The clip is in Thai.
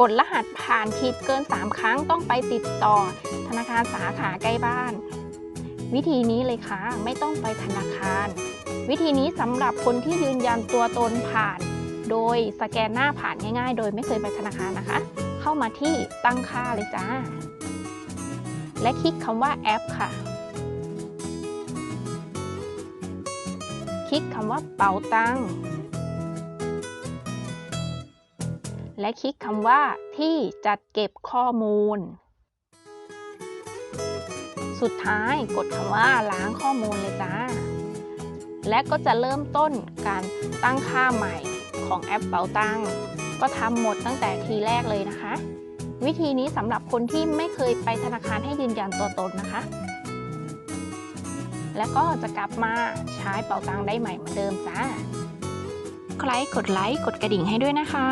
กดรหัสผ่านผิดเกิน 3 ครั้งต้องไปติดต่อ ธนาคารสาขาใกล้บ้าน วิธีนี้เลยค่ะไม่ต้องไปธนาคาร วิธีนี้สำหรับคนที่ยืนยันตัวตนผ่าน โดยสแกนหน้าผ่านง่าย ๆ โดยไม่เคยไปธนาคารนะคะ เข้ามาที่ตั้งค่าเลยจ้า และคลิกคำว่าแอปค่ะ คลิกคำว่าเป๋าตังค์ และคลิกคำว่าที่จัดเก็บข้อมูล สุดท้ายกดคำว่าล้างข้อมูลเลยจ้า และก็จะเริ่มต้นการตั้งค่าใหม่ของแอปเป๋าตังก็ทำหมดตั้งแต่ทีแรกเลยนะคะ วิธีนี้สำหรับคนที่ไม่เคยไปธนาคารให้ยืนยันตัวตนนะคะ แล้วก็จะกลับมาใช้เป๋าตังได้ใหม่เหมือนเดิมจ้าใครกดไลค์กดกระดิ่งให้ด้วยนะคะ